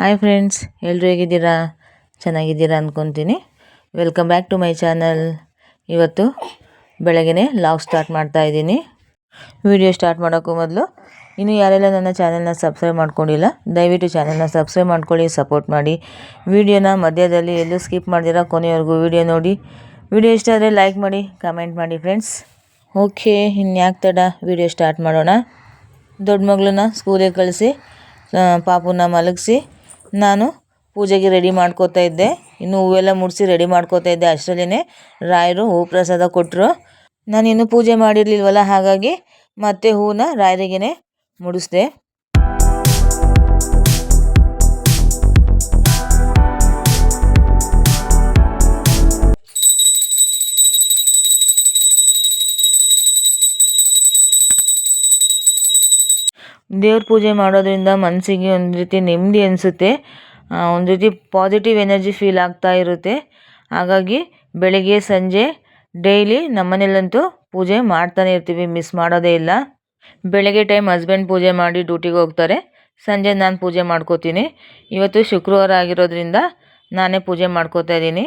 Hi friends ಎಲ್ಲರೂ ಹೇಗಿದ್ದೀರಾ? ಚೆನ್ನಾಗಿದ್ದೀರಾ ಅಂದ್ಕೊತೀನಿ welcome back to my channel ಇವತ್ತು ಬೆಳಗ್ಗೆ ಲಾಗ್ ಸ್ಟಾರ್ಟ್ ಮಾಡ್ತಾ ಇದ್ದೀನಿ. ವಿಡಿಯೋ ಸ್ಟಾರ್ಟ್ ಮಾಡೋಕ್ಕೂ ಮೊದಲು, ಇನ್ನು ಯಾರೆಲ್ಲ ನನ್ನ ಚಾನಲ್ನ ಸಬ್ಸ್ಕ್ರೈಬ್ ಮಾಡ್ಕೊಂಡಿಲ್ಲ, ದಯವಿಟ್ಟು ಚಾನಲ್ನ ಸಬ್ಸ್ಕ್ರೈಬ್ ಮಾಡ್ಕೊಳ್ಳಿ ಸಪೋರ್ಟ್ ಮಾಡಿ. ವಿಡಿಯೋನ ಮಧ್ಯದಲ್ಲಿ ಎಲ್ಲೂ ಸ್ಕಿಪ್ ಮಾಡ್ದಿರ ಕೊನೆವರೆಗೂ ವಿಡಿಯೋ ನೋಡಿ. ವಿಡಿಯೋ ಇಷ್ಟ ಆದರೆ ಲೈಕ್ ಮಾಡಿ ಕಮೆಂಟ್ ಮಾಡಿ ಫ್ರೆಂಡ್ಸ್ ಓಕೆ ಇನ್ಯಾಕೆ ತಡ ವಿಡಿಯೋ ಸ್ಟಾರ್ಟ್ ಮಾಡೋಣ. ದೊಡ್ಡ ಮಗಳನ್ನ ಸ್ಕೂಲಿಗೆ ಕಳಿಸಿ ಪಾಪುನ ಮಲಗಿಸಿ. ನಾನು ಪೂಜೆಗೆ ರೆಡಿ ಮಾಡ್ಕೋತಾ ಇದ್ದೆ. ಇನ್ನು ಹೂವೆಲ್ಲ ಮುಡಿಸಿ ರೆಡಿ ಮಾಡ್ಕೋತಾ ಇದ್ದೆ. ಅಷ್ಟರಲ್ಲೇ ರಾಯರು ಹೂ ಪ್ರಸಾದ ಕೊಟ್ಟರು ನಾನು ಇನ್ನೂ ಪೂಜೆ ಮಾಡಿರಲಿಲ್ವಲ್ಲ, ಹಾಗಾಗಿ ಮತ್ತೆ ಹೂವನ್ನ ರಾಯರಿಗೇ ಮುಡಿಸ್ದೆ. ದೇವ್ರ ಪೂಜೆ ಮಾಡೋದ್ರಿಂದ ಮನಸ್ಸಿಗೆ ಒಂದು ರೀತಿ ನೆಮ್ಮದಿ ಅನಿಸುತ್ತೆ. ಒಂದು ರೀತಿ ಪಾಸಿಟಿವ್ ಎನರ್ಜಿ ಫೀಲ್ ಆಗ್ತಾ ಇರುತ್ತೆ. ಹಾಗಾಗಿ ಬೆಳಿಗ್ಗೆ, ಸಂಜೆ ಡೈಲಿ ನಮ್ಮನೇಲಂತೂ ಪೂಜೆ ಮಾಡ್ತಾನೆ ಇರ್ತೀವಿ ಮಿಸ್ ಮಾಡೋದೇ ಇಲ್ಲ. ಬೆಳಗ್ಗೆ ಟೈಮ್ ಹಸ್ಬೆಂಡ್ ಪೂಜೆ ಮಾಡಿ ಡ್ಯೂಟಿಗೆ ಹೋಗ್ತಾರೆ. ಸಂಜೆ ನಾನು ಪೂಜೆ ಮಾಡ್ಕೋತೀನಿ. ಇವತ್ತು ಶುಕ್ರವಾರ ಆಗಿರೋದ್ರಿಂದ ನಾನೇ ಪೂಜೆ ಮಾಡ್ಕೋತಾ ಇದ್ದೀನಿ.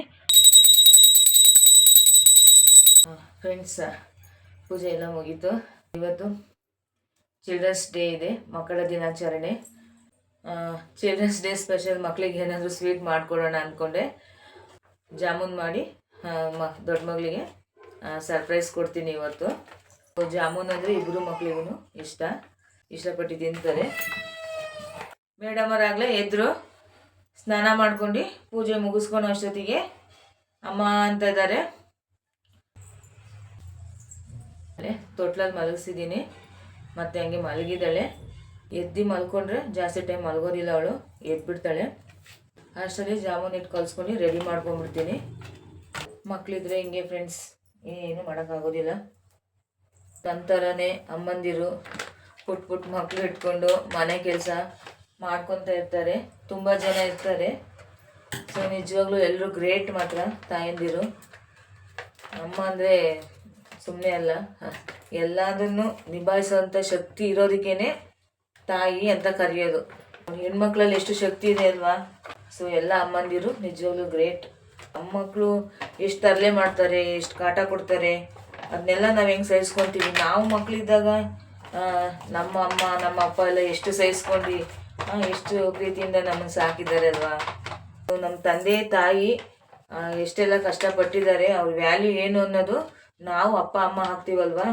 ಫ್ರೆಂಡ್ಸ್ ಪೂಜೆ ಎಲ್ಲ ಮುಗೀತು. ಇವತ್ತು ಚಿಲ್ಡ್ರನ್ಸ್ ಡೇ ಇದೆ, ಮಕ್ಕಳ ದಿನಾಚರಣೆ. ಚಿಲ್ಡ್ರನ್ಸ್ ಡೇ ಸ್ಪೆಷಲ್ ಮಕ್ಕಳಿಗೆ ಏನಾದರೂ ಸ್ವೀಟ್ ಮಾಡಿಕೊಡೋಣ ಅಂದ್ಕೊಂಡೆ ಜಾಮೂನ್ ಮಾಡಿ ಮ, ದೊಡ್ಡ ಮಗಳಿಗೆ ಸರ್ಪ್ರೈಸ್ ಕೊಡ್ತೀನಿ ಇವತ್ತು. ಜಾಮೂನ್ ಅಂದರೆ ಇಬ್ಬರು ಮಕ್ಕಳಿಗೂ ಇಷ್ಟ. ಇಷ್ಟಪಟ್ಟು ತಿಂತಾರೆ. ಮೇಡಮ್ ಅವರಾಗಲೇ ಎದ್ರು, ಸ್ನಾನ ಮಾಡ್ಕೊಂಡು ಪೂಜೆ ಮುಗಿಸ್ಕೊಂಡು ಅಷ್ಟೊತ್ತಿಗೆ ಅಮ್ಮ ಅಂತ ಇದ್ದಾರೆ. ತೊಟ್ಲಲ್ಲಿ ಮಲಗಿಸಿದ್ದೀನಿ. ಮತ್ತು ಹಂಗೆ ಮಲಗಿದ್ದಾಳೆ. ಎದ್ದು ಮಲ್ಕೊಂಡ್ರೆ ಜಾಸ್ತಿ ಟೈಮ್ ಮಲಗೋದಿಲ್ಲ ಅವಳು. ಎದ್ಬಿಡ್ತಾಳೆ. ಅಷ್ಟರಲ್ಲಿ ಜಾಮೂನ್ ಇಟ್ಟು ಕಲ್ಸ್ಕೊಂಡು ರೆಡಿ ಮಾಡ್ಕೊಂಡ್ಬಿಡ್ತೀನಿ. ಮಕ್ಕಳಿದ್ರೆ ಹಿಂಗೆ ಫ್ರೆಂಡ್ಸ್ ಏನು ಮಾಡೋಕ್ಕಾಗೋದಿಲ್ಲ. ನಂತರನೇ ಅಮ್ಮಂದಿರು ಪುಟ್ ಪುಟ್ ಮಕ್ಕಳು ಇಟ್ಕೊಂಡು ಮನೆ ಕೆಲಸ ಮಾಡ್ಕೊತ ಇರ್ತಾರೆ. ತುಂಬ ಜನ ಇರ್ತಾರೆ. ಸೊ ನಿಜವಾಗ್ಲೂ ಎಲ್ಲರೂ ಗ್ರೇಟ್ ಮಾತ್ರ ತಾಯಂದಿರು. ಅಮ್ಮ ಅಂದರೆ ಸುಮ್ಮನೆ ಅಲ್ಲ. ಎಲ್ಲದನ್ನು ನಿಭಾಯಿಸುವಂಥ ಶಕ್ತಿ ಇರೋದಕ್ಕೇನೆ ತಾಯಿ ಅಂತ ಕರೆಯೋದು. ಹೆಣ್ಮಕ್ಳಲ್ಲಿ ಎಷ್ಟು ಶಕ್ತಿ ಇದೆ ಅಲ್ವಾ? ಸೊ ಎಲ್ಲ ಅಮ್ಮಂದಿರು ನಿಜವಾಗ್ಲೂ ಗ್ರೇಟ್ ಮಕ್ಕಳು ಎಷ್ಟು ತರಲೆ ಮಾಡ್ತಾರೆ, ಎಷ್ಟು ಕಾಟ ಕೊಡ್ತಾರೆ ಅದನ್ನೆಲ್ಲ ನಾವು ಹೆಂಗೆ ಸಹಿಸ್ಕೊತೀವಿ? ನಾವು ಮಕ್ಕಳಿದ್ದಾಗ ನಮ್ಮ ಅಮ್ಮ, ನಮ್ಮ ಅಪ್ಪ ಎಲ್ಲ ಎಷ್ಟು ಸಹಿಸ್ಕೊಂಡು ಎಷ್ಟು ಪ್ರೀತಿಯಿಂದ ನಮ್ಮನ್ನು ಸಾಕಿದ್ದಾರೆ ಅಲ್ವಾ? ನಮ್ಮ ತಂದೆ, ತಾಯಿ ಎಷ್ಟೆಲ್ಲ ಕಷ್ಟಪಟ್ಟಿದ್ದಾರೆ, ಅವ್ರ ವ್ಯಾಲ್ಯೂ ಏನು ಅನ್ನೋದು ನಾವು ಅಪ್ಪ, ಅಮ್ಮ ಹಾಕ್ತೀವಲ್ವಾ?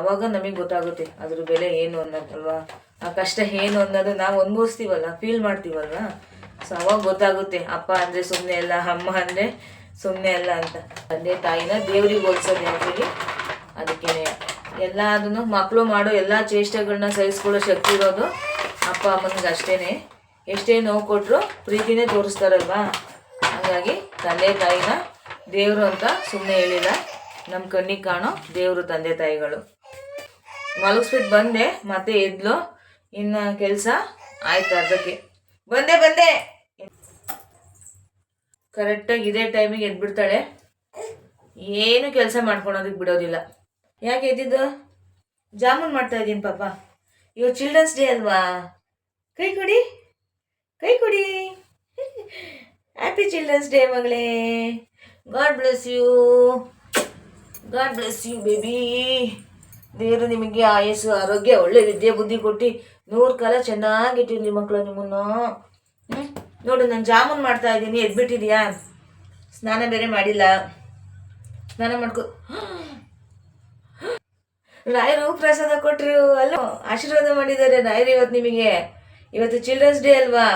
ಅವಾಗ ನಮಗೆ ಗೊತ್ತಾಗುತ್ತೆ ಅದ್ರ ಬೆಲೆ ಏನು ಅನ್ನೋದಲ್ವಾ ಆ ಕಷ್ಟ ಏನು ಅನ್ನೋದು ನಾವು ಅನುಭವಿಸ್ತೀವಲ್ಲ ಫೀಲ್ ಮಾಡ್ತೀವಲ್ವ? ಸೊ ಅವಾಗ ಗೊತ್ತಾಗುತ್ತೆ, ಅಪ್ಪ ಅಂದರೆ ಸುಮ್ಮನೆ ಅಲ್ಲ, ಅಮ್ಮ ಅಂದರೆ ಸುಮ್ಮನೆ ಅಲ್ಲ ಅಂತ. ತಂದೆ ತಾಯಿನ ದೇವ್ರಿಗೆ ಹೋಲ್ಸೋದು ಯಾಕೆ? ಅದಕ್ಕೆ ಎಲ್ಲದನ್ನು ಮಕ್ಕಳು ಮಾಡೋ ಎಲ್ಲ ಚೇಷ್ಟೆಗಳನ್ನ ಸಹಿಸ್ಕೊಳ್ಳೋ ಶಕ್ತಿ ಇರೋದು ಅಪ್ಪ, ಅಮ್ಮನಿಗೆ ಅಷ್ಟೇ ಎಷ್ಟೇ ನೋವು ಕೊಟ್ಟರು ಪ್ರೀತಿನೇ ತೋರಿಸ್ತಾರಲ್ವಾ? ಹಾಗಾಗಿ ತಂದೆ ತಾಯಿನ ದೇವರು ಅಂತ ಸುಮ್ಮನೆ ಹೇಳಿಲ್ಲ. ನಮ್ಮ ಕಣ್ಣಿಗೆ ಕಾಣೋ ದೇವರು ತಂದೆ ತಾಯಿಗಳು. ಮಲಗಿಸ್ಬಿಟ್ಟು ಬಂದೆ, ಮತ್ತೆ ಎದ್ಲು. ಇನ್ನು ಕೆಲಸ ಆಯ್ತು ಅದಕ್ಕೆ ಬಂದೆ ಬಂದೆ! ಕರೆಕ್ಟಾಗಿ ಇದೇ ಟೈಮಿಗೆ ಎದ್ಬಿಡ್ತಾಳೆ. ಏನು ಕೆಲಸ ಮಾಡ್ಕೊಳೋದಕ್ಕೆ ಬಿಡೋದಿಲ್ಲ. ಯಾಕೆ ಎದ್ದಿದ್ದು? ಜಾಮೂನ್ ಮಾಡ್ತಾ ಇದ್ದೀನಿ ಪಾಪ. ಇವ್ರು ಚಿಲ್ಡ್ರನ್ಸ್ ಡೇ ಅಲ್ವಾ? ಕೈ ಕೊಡಿ. ಕೈ ಕೊಡಿ. ಹ್ಯಾಪಿ ಚಿಲ್ಡ್ರನ್ಸ್ ಡೇ ಮಗಳೇ. God bless you God bless you baby ದೇವರು, ನಿಮಗೆ ಆಯಸ್ಸು, ಆರೋಗ್ಯ, ಒಳ್ಳೆ ವಿದ್ಯೆ, ಬುದ್ಧಿ ಕೊಟ್ಟು ನೂರು ಕಾಲ ಚೆನ್ನಾಗಿಟ್ಟಿರಲಿ ಮಕ್ಕಳು ನಿಮ್ಮನ್ನು. ಹ್ಞೂ ನೋಡು, ನಾನು ಜಾಮೂನ್ ಮಾಡ್ತಾ ಇದ್ದೀನಿ, ಎದ್ಬಿಟ್ಟಿದ್ಯಾ? ಸ್ನಾನ ಬೇರೆ ಮಾಡಿಲ್ಲ. ಸ್ನಾನ ಮಾಡ್ಕೊ ರಾಯರು ಪ್ರಸಾದ ಕೊಟ್ಟರು ಅಲ್ಲ, ಆಶೀರ್ವಾದ ಮಾಡಿದ್ದಾರೆ ರಾಯರು ಇವತ್ತು ನಿಮಗೆ. ಇವತ್ತು ಚಿಲ್ಡ್ರನ್ಸ್ ಡೇ ಅಲ್ವಾ?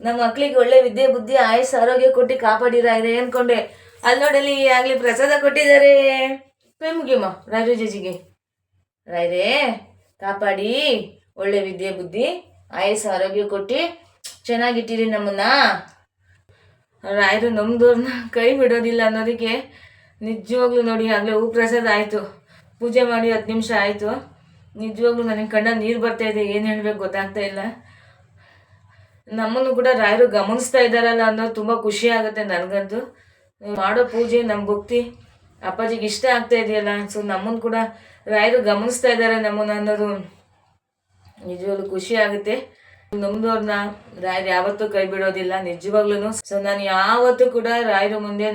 ನಮ್ಮ ಮಕ್ಕಳಿಗೆ ಒಳ್ಳೆ ವಿದ್ಯೆ, ಬುದ್ಧಿ, ಆಯಸ್ಸು, ಆರೋಗ್ಯ ಕೊಟ್ಟು ಕಾಪಾಡಿರಾಯ್ರೆ ಅನ್ಕೊಂಡೆ. ಅಲ್ಲಿ ನೋಡಲಿ ಆಗ್ಲಿ ಪ್ರಸಾದ ಕೊಟ್ಟಿದ್ದಾರೆ. ಕೈ ಮುಗಿಯಮ್ಮ ರಾಯರು ಜಜಿಗೆ. ರಾಯ್ರೆ, ಕಾಪಾಡಿ. ಒಳ್ಳೆ ವಿದ್ಯೆ, ಬುದ್ಧಿ, ಆಯಸ್ಸು, ಆರೋಗ್ಯ ಕೊಟ್ಟು ಚೆನ್ನಾಗಿಟ್ಟಿರಿ ನಮ್ಮನ್ನ. ರಾಯರು ನಮ್ದವ್ರನ್ನ ಕೈ ಬಿಡೋದಿಲ್ಲ ಅನ್ನೋದಕ್ಕೆ ನಿಜವಾಗ್ಲೂ ನೋಡಿ ಆಗಲೇ ಹೂ ಪ್ರಸಾದ ಆಯಿತು. ಪೂಜೆ ಮಾಡಿ ಹತ್ತು ನಿಮಿಷ ಆಯಿತು. ನಿಜವಾಗ್ಲೂ ನನಗೆ ಕಣ್ಣ ನೀರು ಬರ್ತಾ ಇದೆ, ಏನು ಹೇಳಬೇಕು ಗೊತ್ತಾಗ್ತಾ ಇಲ್ಲ. ನಮ್ಮನ್ನು ಕೂಡ ರಾಯರು ಗಮನಿಸ್ತಾ ಇದ್ದಾರಲ್ಲ ಅನ್ನೋದು ತುಂಬ ಖುಷಿ ಆಗುತ್ತೆ ನನಗಂತೂ. ಮಾಡೋ ಪೂಜೆ ನಮ್ಮ ಭಕ್ತಿ ಅಪ್ಪಾಜಿಗೆ ಇಷ್ಟ ಆಗ್ತಾ ಇದೆಯಲ್ಲ ಸೊ ನಮ್ಮನ್ನು ಕೂಡ ರಾಯರು ಗಮನಿಸ್ತಾ ಇದ್ದಾರೆ ನಮ್ಮನ್ನು ಅನ್ನೋದು. ನಿಜವಾಗ್ಲೂ ಖುಷಿ ಆಗುತ್ತೆ. ನಮ್ದವ್ರನ್ನ ರಾಯರು ಯಾವತ್ತೂ ಕೈ ಬಿಡೋದಿಲ್ಲ ನಿಜವಾಗ್ಲೂ ಸೊ ನಾನು ಯಾವತ್ತೂ ಕೂಡ ರಾಯರ ಮುಂದೆ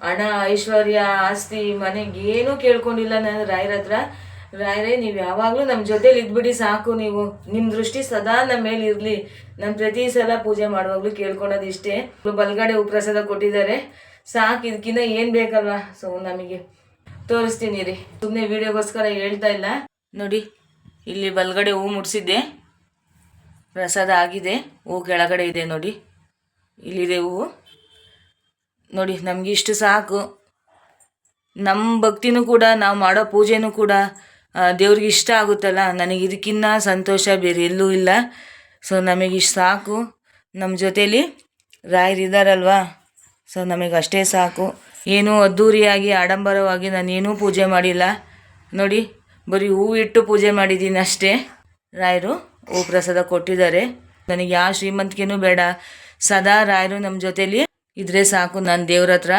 ಹಣ, ಐಶ್ವರ್ಯ, ಆಸ್ತಿ ಮನೆಗೆ ಏನೂ ಕೇಳ್ಕೊಂಡಿಲ್ಲ ನಾನು ರಾಯರ ಹತ್ರ. ರಾಯರೇ, ನೀವು ಯಾವಾಗಲೂ ನಮ್ಮ ಜೊತೇಲಿ ಇದ್ಬಿಡಿ ಸಾಕು ನೀವು. ನಿಮ್ಮ ದೃಷ್ಟಿ ಸದಾ ನಮ್ಮ ಮೇಲೆ ಇರಲಿ. ನಾನು ಪ್ರತಿ ಸಲ ಪೂಜೆ ಮಾಡುವಾಗಲೂ ಕೇಳ್ಕೊಳೋದು ಇಷ್ಟೇ. ಬಲ್ಗಡೆ ಉಪ್ರಸಾದ ಕೊಟ್ಟಿದ್ದಾರೆ. ಸಾಕು ಇದಕ್ಕಿಂತ ಏನು ಬೇಕಲ್ವಾ? ಸೊ ನಮಗೆ ತೋರಿಸ್ತೀನಿ ರೀ. ಸುಮ್ಮನೆ ವಿಡಿಯೋಗೋಸ್ಕರ ಹೇಳ್ತಾ ಇಲ್ಲ. ನೋಡಿ, ಇಲ್ಲಿ ಬಲ್ಗಡೆ ಹೂ ಮುಡಿಸಿದ್ದೆ. ಪ್ರಸಾದ ಆಗಿದೆ. ಹೂ ಕೆಳಗಡೆ ಇದೆ ನೋಡಿ. ಇಲ್ಲಿದೆ ಹೂವು ನೋಡಿ, ನಮಗೆ ಇಷ್ಟು ಸಾಕು. ನಮ್ಮ ಭಕ್ತಿನೂ ಕೂಡ, ನಾವು ಮಾಡೋ ಪೂಜೆನೂ ಕೂಡ ದೇವ್ರಿಗೆ ಇಷ್ಟ ಆಗುತ್ತಲ್ಲ? ನನಗೆ ಇದಕ್ಕಿನ್ನ ಸಂತೋಷ ಬೇರೆ ಎಲ್ಲೂ ಇಲ್ಲ. ಸೊ ನಮಗೆ ಇಷ್ಟು ಸಾಕು. ನಮ್ಮ ಜೊತೇಲಿ ರಾಯರಿದ್ದಾರಲ್ವಾ ಸೊ ನಮಗೆ ಅಷ್ಟೇ ಸಾಕು. ಏನೂ ಅದ್ಧೂರಿಯಾಗಿ ಆಡಂಬರವಾಗಿ ನಾನೇನೂ ಪೂಜೆ ಮಾಡಿಲ್ಲ. ನೋಡಿ, ಬರೀ ಹೂ ಇಟ್ಟು ಪೂಜೆ ಮಾಡಿದ್ದೀನಿ ಅಷ್ಟೇ. ರಾಯರು ಹೂ ಪ್ರಸಾದ ಕೊಟ್ಟಿದ್ದಾರೆ. ನನಗೆ ಯಾವ ಶ್ರೀಮಂತಿಕೆನೂ ಬೇಡ. ಸದಾ ರಾಯರು ನಮ್ಮ ಜೊತೆಯಲ್ಲಿ ಇದ್ರೆ ಸಾಕು ನಾನು ದೇವ್ರ ಹತ್ರ.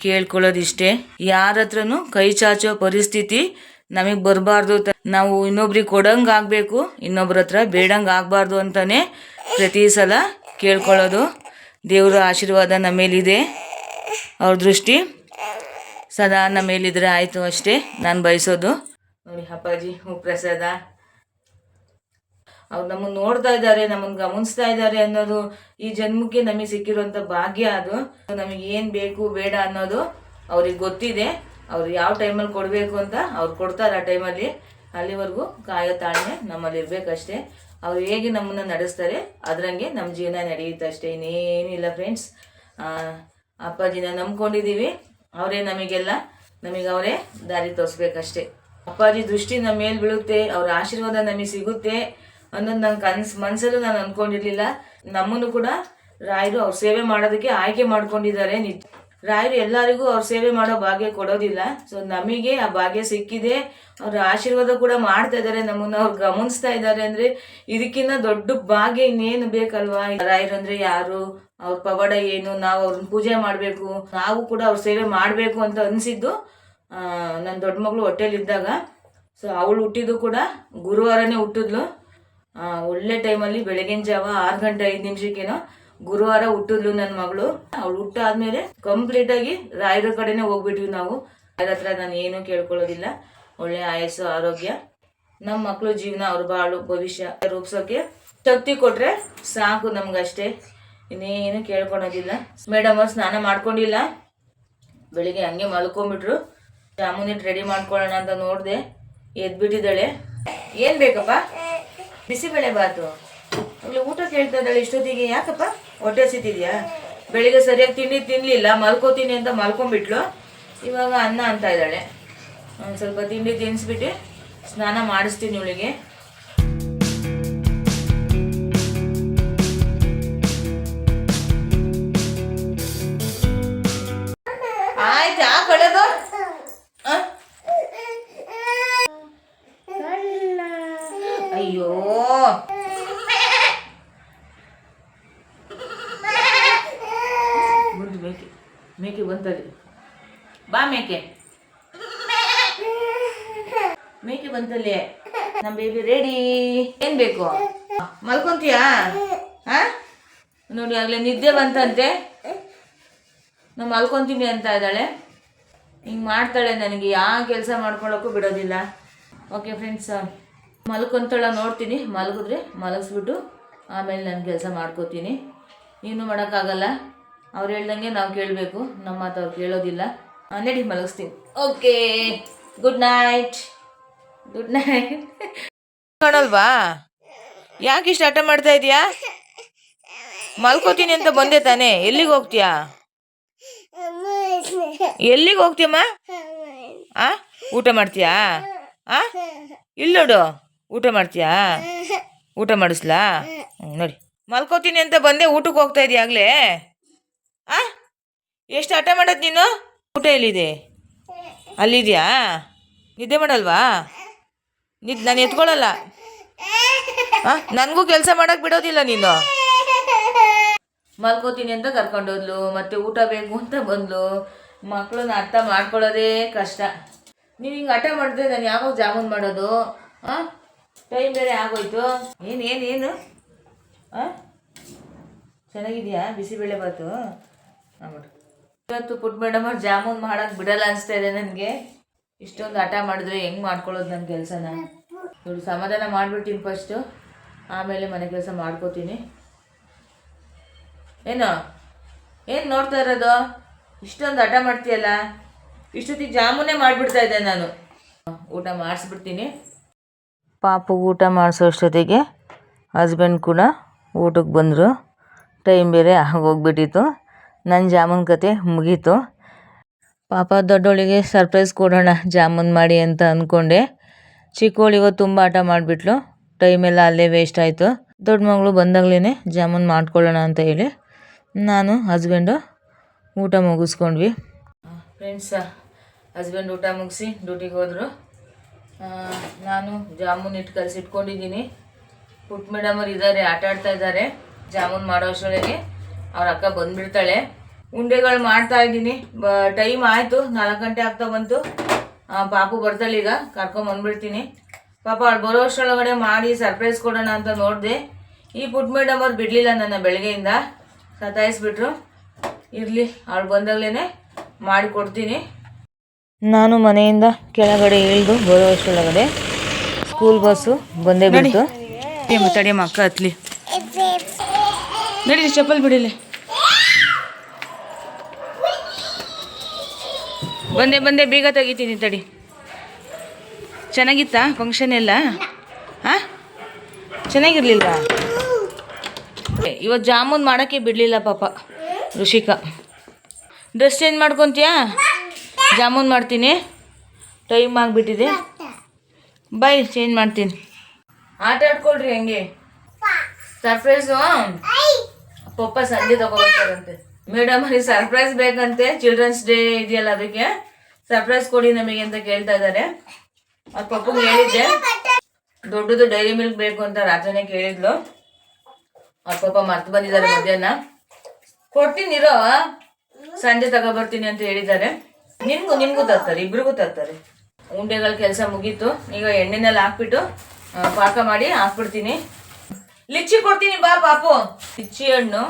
ಕೇಳ್ಕೊಳ್ಳೋದಿಷ್ಟೇ ಯಾರ ಹತ್ರನೂ ಕೈ ಚಾಚೋ ಪರಿಸ್ಥಿತಿ ನಮಗೆ ಬರಬಾರ್ದು ನಾವು ಇನ್ನೊಬ್ರಿಗೆ ಕೊಡಂಗೆ ಆಗಬೇಕು, ಇನ್ನೊಬ್ರ ಹತ್ರ ಬೇಡಂಗೆ ಆಗಬಾರ್ದು ಅಂತಲೇ ಪ್ರತಿ ಸಲ ಕೇಳ್ಕೊಳ್ಳೋದು. ದೇವರ ಆಶೀರ್ವಾದ ನಮ್ಮ ಮೇಲಿದೆ. ಅವ್ರ ದೃಷ್ಟಿ ಸದಾ ನಮ್ಮ ಮೇಲಿದ್ರೆ ಆಯಿತು ಅಷ್ಟೇ ನಾನು ಬಯಸೋದು. ನೋಡಿ ಅಪ್ಪಾಜಿ ಹೂ ಪ್ರಸಾದ ಅವ್ರು ನಮ್ಮನ್ನು ನೋಡ್ತಾ ಇದ್ದಾರೆ ನಮ್ಮನ್ನು ಗಮನಿಸ್ತಾ ಇದ್ದಾರೆ ಅನ್ನೋದು ಈ ಜನ್ಮಕ್ಕೆ ನಮಗೆ ಸಿಕ್ಕಿರುವಂಥ ಭಾಗ್ಯ ಅದು. ನಮಗೆ ಏನು ಬೇಕು, ಬೇಡ ಅನ್ನೋದು ಅವ್ರಿಗೆ ಗೊತ್ತಿದೆ. ಅವ್ರು ಯಾವ ಟೈಮಲ್ಲಿ ಕೊಡಬೇಕು ಅಂತ ಅವ್ರು ಕೊಡ್ತಾರೆ ಆ ಟೈಮಲ್ಲಿ. ಅಲ್ಲಿವರೆಗೂ ಕಾಯೋ ತಾಳ್ಮೆ ನಮ್ಮಲ್ಲಿ ಇರಬೇಕಷ್ಟೇ ಅವ್ರು ಹೇಗೆ ನಮ್ಮನ್ನು ನಡೆಸ್ತಾರೆ, ಅದರಂಗೆ ನಮ್ಮ ಜೀವನ ನಡೆಯುತ್ತೆ ಅಷ್ಟೇ. ಇನ್ನೇನಿಲ್ಲ ಫ್ರೆಂಡ್ಸ್ ಅಪ್ಪಾಜಿನ ನಂಬ್ಕೊಂಡಿದ್ದೀವಿ. ಅವರೇ ನಮಗೆಲ್ಲ, ನಮಗೆ ಅವರೇ ದಾರಿ ತೋರಿಸ್ಬೇಕಷ್ಟೇ. ಅಪ್ಪಾಜಿ ದೃಷ್ಟಿ ನಮ್ಮ ಮೇಲೆ ಬೀಳುತ್ತೆ, ಅವ್ರ ಆಶೀರ್ವಾದ ನಮಗೆ ಸಿಗುತ್ತೆ ಅನ್ನೋದು ನನ್ನ ಕನ್ಸ್ ಮನಸ್ಸಲ್ಲೂ ನಾನು ಅಂದ್ಕೊಂಡಿರಲಿಲ್ಲ ನಮ್ಮನ್ನು ಕೂಡ ರಾಯರು ಅವ್ರ ಸೇವೆ ಮಾಡೋದಕ್ಕೆ ಆಯ್ಕೆ ಮಾಡ್ಕೊಂಡಿದ್ದಾರೆ ನಿಜ. ರಾಯರು ಎಲ್ಲರಿಗೂ ಅವ್ರ ಸೇವೆ ಮಾಡೋ ಭಾಗ್ಯ ಕೊಡೋದಿಲ್ಲ. ಸೊ ನಮಗೆ ಆ ಭಾಗ್ಯ ಸಿಕ್ಕಿದೆ. ಅವ್ರ ಆಶೀರ್ವಾದ ಕೂಡ ಮಾಡ್ತಾ ಇದ್ದಾರೆ. ನಮ್ಮನ್ನ ಅವ್ರು ಗಮನಿಸ್ತಾ ಇದ್ದಾರೆ ಅಂದ್ರೆ ಇದಕ್ಕಿಂತ ದೊಡ್ಡ ಭಾಗ್ಯ ಇನ್ನೇನು ಬೇಕಲ್ವಾ? ರಾಯರು ಅಂದ್ರೆ ಯಾರು? ಅವ್ರ ಪವಾಡ ಏನು? ನಾವು ಅವ್ರನ್ನ ಪೂಜೆ ಮಾಡಬೇಕು. ನಾವು ಕೂಡ ಅವ್ರ ಸೇವೆ ಮಾಡಬೇಕು ಅಂತ ಅನಿಸಿದ್ದು ನನ್ನ ದೊಡ್ಡ ಮಗಳು ಹೊಟ್ಟೆಲಿದ್ದಾಗ ಸೊ ಅವಳು ಹುಟ್ಟಿದ್ದು ಕೂಡ ಗುರುವಾರನೇ ಹುಟ್ಟಿದ್ಲು. ಒಳ್ಳೆ ಟೈಮಲ್ಲಿ ಬೆಳಗಿನ ಜಾವ ಆರು ಗಂಟೆ ಐದು ನಿಮಿಷಕ್ಕೇನೋ ಗುರುವಾರ ಹುಟ್ಟಿದ್ಲು ನನ್ನ ಮಗಳು. ಅವಳು ಹುಟ್ಟಾದ್ಮೇಲೆ ಕಂಪ್ಲೀಟ್ ಆಗಿ ರಾಯರ ಕಡೆನೇ ಹೋಗ್ಬಿಟ್ವಿ ನಾವು. ಅದ್ರ ಹತ್ರ ನಾನು ಏನೂ ಕೇಳ್ಕೊಳ್ಳೋದಿಲ್ಲ. ಒಳ್ಳೆ ಆಯಸ್ಸು, ಆರೋಗ್ಯ. ನಮ್ಮ ಮಕ್ಕಳು ಜೀವನ ಅವ್ರ ಬಾಳು, ಭವಿಷ್ಯ ರೂಪಿಸೋಕೆ ಶಕ್ತಿ ಕೊಟ್ರೆ ಸಾಕು ನಮ್ಗಷ್ಟೇ. ಇನ್ನೇನು ಕೇಳ್ಕೊಳೋದಿಲ್ಲ. ಮೇಡಮ್ ಅವ್ರು ಸ್ನಾನ ಮಾಡ್ಕೊಂಡಿಲ್ಲ. ಬೆಳಿಗ್ಗೆ ಹಂಗೆ ಮಲ್ಕೊಂಡ್ಬಿಟ್ರು. ಜಾಮೂನಿಟ್ ರೆಡಿ ಮಾಡ್ಕೊಳ್ಳೋಣ ಅಂತ ನೋಡಿದೆ. ಎದ್ಬಿಟ್ಟಿದ್ದಾಳೆ. ಏನು ಬೇಕಪ್ಪ? ಬಿಸಿಬೇಳೆ ಬಾತು ಊಟ ಕೇಳ್ತಾ ಇದ್ದಾಳೆ, ಇಷ್ಟೊತ್ತಿಗೆ ಯಾಕಪ್ಪ? ಹೊಟ್ಟೆ ಹಸಿತಿದ್ಯಾ? ಬೆಳಿಗ್ಗೆ ಸರಿಯಾಗಿ ತಿಂಡಿ ತಿನ್ನಲಿಲ್ಲ ಮಲ್ಕೋತೀನಿ ಅಂತ ಮಲ್ಕೊಂಬಿಟ್ಲು ಇವಾಗ ಅನ್ನ ಅಂತ ಇದ್ದಾಳೆ. ಒಂದು ಸ್ವಲ್ಪ ತಿಂಡಿ ತಿನ್ನಿಸ್ಬಿಟ್ಟು ಸ್ನಾನ ಮಾಡಿಸ್ತೀನಿ ಇವಳಿಗೆ ಆಗ್ಲೇ ನಿದ್ದೆ ಬಂತಂತೆ. ನಾನು ಮಲ್ಕೊತೀನಿ ಅಂತ ಇದ್ದಾಳೆ. ಹಿಂಗೆ ಮಾಡ್ತಾಳೆ ನನಗೆ ಯಾವ ಕೆಲಸ ಮಾಡ್ಕೊಳ್ಳೋಕ್ಕೂ ಬಿಡೋದಿಲ್ಲ. ಓಕೆ ಫ್ರೆಂಡ್ಸ್ ಮಲ್ಕೊಂತಾಳ ನೋಡ್ತೀನಿ. ಮಲಗಿದ್ರೆ ಮಲಗಿಸ್ಬಿಟ್ಟು ಆಮೇಲೆ ನಾನು ಕೆಲಸ ಮಾಡ್ಕೋತೀನಿ. ಏನು ಮಾಡೋಕ್ಕಾಗಲ್ಲ. ಅವ್ರು ಹೇಳ್ದಂಗೆ ನಾವು ಕೇಳಬೇಕು. ನಮ್ಮ ಮಾತು ಅವ್ರು ಕೇಳೋದಿಲ್ಲ. ನಡಿ ಮಲಗಿಸ್ತೀನಿ. Okay good night good night ಕಾಣಲ್ವಾ? ಯಾಕೆ ಇಷ್ಟು ಆಟ ಮಾಡ್ತಾ ಇದೀಯಾ? ಮಲ್ಕೋತೀನಿ ಅಂತ ಬಂದೆ ತಾನೆ. ಎಲ್ಲಿಗೆ ಹೋಗ್ತೀಯಾ? ಎಲ್ಲಿಗೆ ಹೋಗ್ತೀಯಮ್ಮ? ಆ? ಊಟ ಮಾಡ್ತೀಯಾ? ಆ? ಇಲ್ಲೋಡು ಊಟ ಮಾಡ್ತೀಯಾ? ಊಟ ಮಾಡಿಸ್ಲಾ? ನೋಡಿ. ಮಲ್ಕೋತೀನಿ ಅಂತ ಬಂದೆ. ಊಟಕ್ಕೆ ಹೋಗ್ತಾ ಇದೀಯ ಆಗ್ಲೇ? ಆ? ಎಷ್ಟು ಹಠ ಮಾಡೋದು ನೀನು? ಊಟ ಎಲ್ಲಿದೆ? ಅಲ್ಲಿದೆಯಾ? ನಿದ್ದೆ ಮಾಡಲ್ವಾ? ನಿದ್ ನಾನು ಎತ್ಕೊಳ್ಳಲ್ಲ ಹಾಂ ನನಗೂ ಕೆಲಸ ಮಾಡೋಕ್ಕೆ ಬಿಡೋದಿಲ್ಲ ನೀನು. ಮಲ್ಕೋತೀನಿ ಅಂತ ಕರ್ಕೊಂಡೋದ್ಲು ಮತ್ತೆ ಊಟ ಬೇಕು ಅಂತ ಬಂದ್ಲು. ಮಕ್ಕಳನ್ನ ಅರ್ಥ ಮಾಡ್ಕೊಳ್ಳೋದೇ ಕಷ್ಟ. ನೀವು ಹಿಂಗೆ ಹಠ ಮಾಡಿದ್ರೆ ನಾನು ಯಾವಾಗ ಜಾಮೂನ್ ಮಾಡೋದು? ಹಾಂ ಟೈಮ್ ಬೇರೆ ಆಗೋಯ್ತು. ಏನು ಏನು ಏನು? ಹಾಂ ಚೆನ್ನಾಗಿದೆಯಾ? ಬಿಸಿಬೇಳೆ ಬಾತು? ಇವತ್ತು ಪುಟ್ ಮೇಡಮ್ ಅವ್ರು ಜಾಮೂನ್ ಮಾಡೋಕ್ಕೆ ಬಿಡಲ್ಲ ಅನಿಸ್ತಾ ಇದೆ ನನಗೆ. ಇಷ್ಟೊಂದು ಹಠ ಮಾಡಿದ್ರೆ ಹೆಂಗೆ ಮಾಡ್ಕೊಳ್ಳೋದು ನನ್ನ ಕೆಲಸನ? ಇವರು ಸಮಾಧಾನ ಮಾಡಿಬಿಡ್ತೀನಿ ಫಸ್ಟು ಆಮೇಲೆ ಮನೆ ಕೆಲಸ ಮಾಡ್ಕೋತೀನಿ. ಏನು? ಏನು ನೋಡ್ತಾ ಇರೋದು? ಇಷ್ಟೊಂದು ಹಠ ಮಾಡ್ತೀಯಲ್ಲ? ಇಷ್ಟೊತ್ತಿಗೆ ಜಾಮೂನೇ ಮಾಡಿಬಿಡ್ತಾ ಇದ್ದೆ ನಾನು. ಊಟ ಮಾಡಿಸ್ಬಿಡ್ತೀನಿ. ಪಾಪು ಊಟ ಮಾಡಿಸೋ ಅಷ್ಟೊತ್ತಿಗೆ ಹಸ್ಬೆಂಡ್ ಕೂಡ ಊಟಕ್ಕೆ ಬಂದರು. ಟೈಮ್ ಬೇರೆ ಆಗೋಗ್ಬಿಟ್ಟಿತ್ತು ನನ್ನ ಜಾಮೂನ್ ಕತೆ ಮುಗೀತು. ಪಾಪ ದೊಡ್ಡವಳಿಗೆ ಸರ್ಪ್ರೈಸ್ ಕೊಡೋಣ ಜಾಮೂನ್ ಮಾಡಿ ಅಂತ ಅಂದ್ಕೊಂಡೆ ಚಿಕ್ಕೋಳಿಗೂ ತುಂಬ ಆಟ ಮಾಡಿಬಿಟ್ಲು. ಟೈಮೆಲ್ಲ ಅಲ್ಲೇ ವೇಸ್ಟ್ ಆಯಿತು. ದೊಡ್ಡ ಮಗಳು ಬಂದಾಗಲೇ ಜಾಮೂನ್ ಮಾಡ್ಕೊಳ್ಳೋಣ ಅಂತ ಹೇಳಿ. ನಾನು ಹಸ್ಬೆಂಡು ಊಟ ಮುಗಿಸ್ಕೊಂಡ್ವಿ. ಫ್ರೆಂಡ್ಸ ಹಸ್ಬೆಂಡ್ ಊಟ ಮುಗಿಸಿ ಡ್ಯೂಟಿಗೆ ಹೋದರು. ನಾನು ಜಾಮೂನ್ ಇಟ್ಟು ಕಲಸಿಟ್ಕೊಂಡಿದ್ದೀನಿ. ಪುಟ್ ಮೇಡಮರು ಇದ್ದಾರೆ ಆಟ ಆಡ್ತಾ ಇದ್ದಾರೆ ಜಾಮೂನ್ ಮಾಡೋ ಅಷ್ಟರೊಳಗೆ ಅವ್ರ ಅಕ್ಕ ಬಂದುಬಿಡ್ತಾಳೆ. ಉಂಡೆಗಳು ಮಾಡ್ತಾ ಇದ್ದೀನಿ. ಬ ಟೈಮ್ ಆಯಿತು, ನಾಲ್ಕು ಗಂಟೆ ಆಗ್ತಾ ಬಂತು. ಪಾಪು ಬರ್ತಾಳೆ ಈಗ ಕರ್ಕೊಂಬಂದ್ಬಿಡ್ತೀನಿ ಪಾಪ ಅವ್ಳು ಬರೋ ಅಷ್ಟರೊಳಗಡೆ ಮಾಡಿ ಸರ್ಪ್ರೈಸ್ ಕೊಡೋಣ ಅಂತ ನೋಡಿದೆ. ಈ ಪುಟ್ ಮೇಡಮ್ ಅವ್ರು ಬಿಡಲಿಲ್ಲ ನನ್ನ ಬೆಳಗ್ಗೆಯಿಂದ. ಸತಾಯಿಸ್ಬಿಟ್ರು. ಇರಲಿ ಅವಳು ಬಂದಾಗಲೇ ಮಾಡಿಕೊಡ್ತೀನಿ. ನಾನು ಮನೆಯಿಂದ ಕೆಳಗಡೆ ಇಳಿದು ಬರೋ ಅಷ್ಟರೊಳಗಡೆ ಸ್ಕೂಲ್ ಬಸ್ಸು ಬಂದೇ ಬಿಡ್ತು. ತಡಿಯಮ್ಮ ಅಕ್ಕ ಹತ್ಲಿ. ನಡೀಲಿ ಚಪ್ಪಲ್ ಬಿಡಿಲಿ ಬಂದೆ ಬಂದೆ ಬೇಗ ತೆಗಿತೀನಿ ತಡಿ. ಚೆನ್ನಾಗಿತ್ತಾ ಫಂಕ್ಷನ್ ಎಲ್ಲ? ಹಾಂ? ಚೆನ್ನಾಗಿರ್ಲಿಲ್ವಾ? ಇವತ್ತು ಜಾಮೂನ್ ಮಾಡೋಕ್ಕೆ ಬಿಡಲಿಲ್ಲ ಪಾಪ ಋಷಿಕಾ. ಡ್ರೆಸ್ ಚೇಂಜ್ ಮಾಡ್ಕೊತೀಯಾ? ಜಾಮೂನ್ ಮಾಡ್ತೀನಿ. ಟೈಮ್ ಆಗಿಬಿಟ್ಟಿದೆ. ಬೈ ಚೇಂಜ್ ಮಾಡ್ತೀನಿ. ಆಟ ಆಡ್ಕೊಳ್ರಿ ಹಂಗೆ. ಸರ್ಪ್ರೈಸು ಪಪ್ಪ ಸಂಜೆ ತಗೋಬೇಕಾರಂತೆ ಮೇಡಮ್ ಅವ್ರಿಗೆ ಸರ್ಪ್ರೈಸ್ ಬೇಕಂತೆ. ಚಿಲ್ಡ್ರನ್ಸ್ ಡೇ ಇದೆಯಲ್ಲ ಅದಕ್ಕೆ. ಸರ್ಪ್ರೈಸ್ ಕೊಡಿ ನಮಗೆ ಅಂತ ಕೇಳ್ತಾ ಇದ್ದಾರೆ. ಅವ್ರ ಪಪ್ಪಗೆ ಹೇಳಿದ್ದೆ. ದೊಡ್ಡದು ಡೈರಿ ಮಿಲ್ಕ್ ಬೇಕು ಅಂತ ರಾಜನೇ ಕೇಳಿದ್ಲು. ಅವ್ರ ಪಾಪ ಮರ್ತು ಬಂದಿದ್ದಾರೆ ಮಧ್ಯಾಹ್ನ. ಕೊಡ್ತೀನಿ, ಇರೋ. ಸಂಜೆ ತಗೊಬರ್ತೀನಿ ಅಂತ ಹೇಳಿದ್ದಾರೆ. ನಿಮ್ಗೂ ನಿಮ್ಗೂ ತರ್ತಾರೆ, ಇಬ್ರಿಗೂ ತರ್ತಾರೆ. ಉಂಡೆಗಳ ಕೆಲಸ ಮುಗೀತು. ಈಗ ಎಣ್ಣೆನಲ್ಲಿ ಹಾಕ್ಬಿಟ್ಟು ಪಾಕ ಮಾಡಿ ಹಾಕ್ಬಿಡ್ತೀನಿ. ಲಿಚ್ಚಿ ಕೊಡ್ತೀನಿ ಬಾ ಪಾಪು. ಲಿಚ್ಚಿ ಹಣ್ಣು.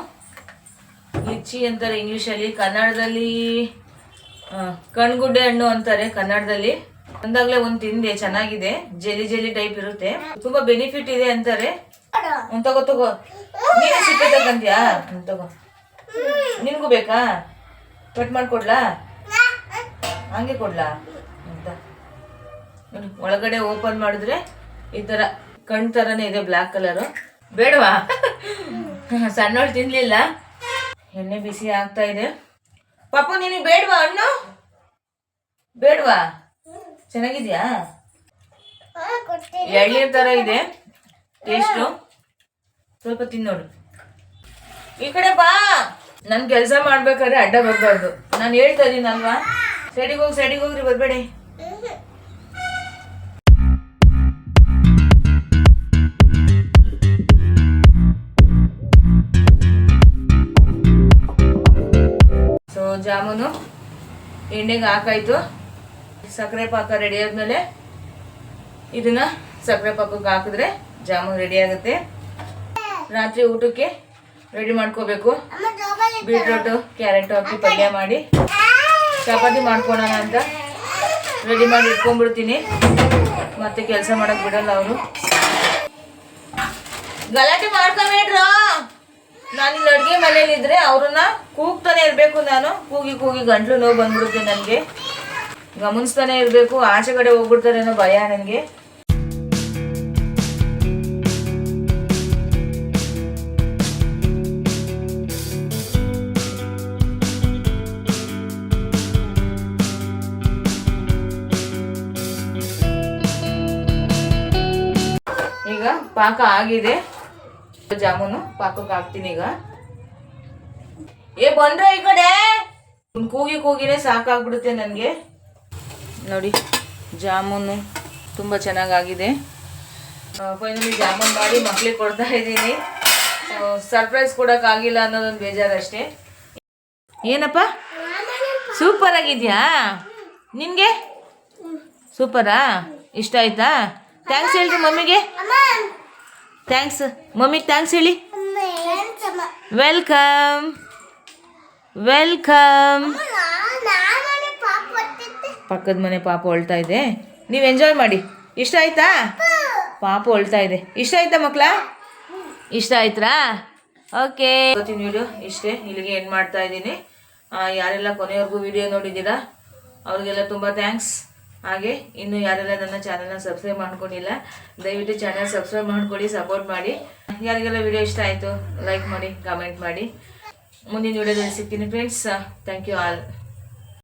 ಲಿಚ್ಚಿ ಅಂತಾರೆ ಇಂಗ್ಲೀಷಲ್ಲಿ, ಕನ್ನಡದಲ್ಲಿ ಕಣ್ಗುಡ್ಡೆ ಹಣ್ಣು ಅಂತಾರೆ ಕನ್ನಡದಲ್ಲಿ. ಅಂದಾಗ್ಲೇ ಒಂದು ತಿಂದೆ, ಚೆನ್ನಾಗಿದೆ. ಜೆಲಿ ಜೆಲಿ ಟೈಪ್ ಇರುತ್ತೆ. ತುಂಬಾ ಬೆನಿಫಿಟ್ ಇದೆ ಅಂತಾರೆ. ತಗೋ ತಗೋ. ನೀನು ಸಿಪ್ಪೆ ತಗಂದ್ಯಾ ತಗೋ. ನಿನ್ಗೂ ಬೇಕಾ? ಕಟ್ ಮಾಡ್ಕೊಡ್ಲಾ? ಹಂಗೆ ಕೊಡ್ಲಾ? ಅಂತ. ಒಳಗಡೆ ಓಪನ್ ಮಾಡಿದ್ರೆ ಈ ತರ ಕಣ್ ತರನೇ ಇದೆ ಬ್ಲ್ಯಾಕ್ ಕಲರು. ಬೇಡವಾ? ಸಣ್ಣವಳು ತಿನ್ಲಿಲ್ಲ. ಎಣ್ಣೆ ಬಿಸಿ ಆಗ್ತಾ ಇದೆ. ಪಾಪ ನಿನಗೆ ಬೇಡವಾ ಹಣ್ಣು? ಬೇಡವಾ? ಚೆನ್ನಾಗಿದ್ಯಾ? ಎಳ್ನೀರ್ ತರ ಇದೆ. ಟೇಸ್ಟು? ಸ್ವಲ್ಪ ತಿನ್ನೋಡು ಈ ಕಡೆ ಬಾ. ನನ್ ಕೆಲಸ ಮಾಡ್ಬೇಕಾದ್ರೆ ಅಡ್ಡ ಬರ್ಬಾರ್ದು. ನಾನು ಹೇಳ್ತಾ ಇದೀನಲ್ವಾ ಸೈಡಿಗೆ ಹೋಗಿ, ಸೈಡಿಗೆ ಹೋಗ್ರಿ, ಬರ್ಬೇಡಿ. ಸೊ ಜಾಮೂನು ಎಣ್ಣೆಗೆ ಹಾಕಾಯ್ತು. ಸಕ್ಕರೆ ಪಾಕ ರೆಡಿ ಆದ್ಮೇಲೆ ಇದನ್ನ ಸಕ್ಕರೆ ಪಾಕಕ್ಕೆ ಹಾಕಿದ್ರೆ ಜಾಮೂನ್ ರೆಡಿ ಆಗುತ್ತೆ. ರಾತ್ರಿ ಊಟಕ್ಕೆ ರೆಡಿ ಮಾಡ್ಕೋಬೇಕು. ಬೀಟ್ರೋಟು ಕ್ಯಾರೆಟ್ ಹಾಕಿ ಪಲ್ಯ ಮಾಡಿ. ಚಪಾತಿ ಮಾಡ್ಕೊಳೋಣ ಅಂತ ರೆಡಿ ಮಾಡಿ ಇಟ್ಕೊಂಡ್ಬಿಡ್ತೀನಿ. ಮತ್ತೆ ಕೆಲಸ ಮಾಡಕ್ ಬಿಡಲ್ಲ ಅವರು. ಗಲಾಟೆ ಮಾಡ್ಕೊಂಬೇಡ್ರ ನಾನು ಇಲ್ಲಿ ಅಡುಗೆ ಮನೇಲಿದ್ರೆ ಅವ್ರನ್ನ ಕೂಗ್ತಾನೆ ಇರಬೇಕು ನಾನು. ಕೂಗಿ ಕೂಗಿ ಗಂಟ್ಲು ನೋವು ಬಂದ್ಬಿಡುತ್ತೆ ನನಗೆ. ಗಮನಿಸ್ತಾನೆ ಇರಬೇಕು. ಆಚೆ ಕಡೆ ಹೋಗ್ಬಿಡ್ತಾರೇನೋ ಭಯ ನನಗೆ. ಪಾಕ ಆಗಿದೆ. ಜಾಮೂನು ಪಾಕಕ್ಕೆ ಹಾಕ್ತೀನಿ ಈಗ. ಏ, ಬಂದ್ರೆ ಈ ಕಡೆ? ಕೂಗಿ ಕೂಗಿನೇ ಸಾಕಾಗ್ಬಿಡುತ್ತೆ ನನಗೆ. ನೋಡಿ, ಜಾಮೂನು ತುಂಬ ಚೆನ್ನಾಗಾಗಿದೆ. ಫೈನಲಿ ಜಾಮೂನ್ ಮಾಡಿ ಮಕ್ಳಿಗೆ ಕೊಡ್ತಾ ಇದ್ದೀನಿ. ಸರ್ಪ್ರೈಸ್ ಕೊಡೋಕ್ಕಾಗಿಲ್ಲ ಅನ್ನೋದೊಂದು ಬೇಜಾರಷ್ಟೇ. ಏನಪ್ಪ? ಸೂಪರ್ ಆಗಿದ್ಯಾ? ನಿನಗೆ? ಸೂಪರಾ ಇಷ್ಟ ಆಯ್ತಾ? ಥ್ಯಾಂಕ್ಸ್ ಹೇಳ್ರಿ ಮಮ್ಮಿಗೆ. ಥ್ಯಾಂಕ್ಸ್ ಮಮ್ಮಿಗೆ ಥ್ಯಾಂಕ್ಸ್ ಹೇಳಿ. ವೆಲ್ಕಮ್ ವೆಲ್ಕಮ್ ಪಕ್ಕದ ಮನೆ ಪಾಪ ಹೊಳ್ತಾ ಇದೆ. ನೀವು ಎಂಜಾಯ್ ಮಾಡಿ. ಇಷ್ಟ ಆಯ್ತಾ? ಪಾಪ ಹೊಳ್ತಾ ಇದೆ. ಇಷ್ಟ ಆಯ್ತಾ ಮಕ್ಕಳ ಇಷ್ಟ ಆಯ್ತಾ ಓಕೆ ಇವತ್ತಿನ ವಿಡಿಯೋ ಇಷ್ಟೇ. ಇಲ್ಲಿಗೆ ಏನು ಮಾಡ್ತಾ ಇದ್ದೀನಿ. ಯಾರೆಲ್ಲ ಕೊನೆವರೆಗೂ ವಿಡಿಯೋ ನೋಡಿದ್ದೀರಾ? ಅವ್ರಿಗೆಲ್ಲ ತುಂಬ ಥ್ಯಾಂಕ್ಸ್ ಹಾಗೆ ಇನ್ನು ಯಾರೆಲ್ಲ ನನ್ನ ಚಾನಲ್ನ ಸಬ್ಸ್ಕ್ರೈಬ್ ಮಾಡ್ಕೊಂಡಿಲ್ಲ, ದಯವಿಟ್ಟು ಚಾನಲ್ ಸಬ್ಸ್ಕ್ರೈಬ್ ಮಾಡ್ಕೊಳ್ಳಿ ಸಪೋರ್ಟ್ ಮಾಡಿ. ಯಾರಿಗೆಲ್ಲ ವಿಡಿಯೋ ಇಷ್ಟ ಆಯಿತು ಲೈಕ್ ಮಾಡಿ ಕಾಮೆಂಟ್ ಮಾಡಿ. ಮುಂದಿನ ವಿಡಿಯೋದಲ್ಲಿ ಸಿಗ್ತೀನಿ ಫ್ರೆಂಡ್ಸ್ ಥ್ಯಾಂಕ್ ಯು ಆಲ್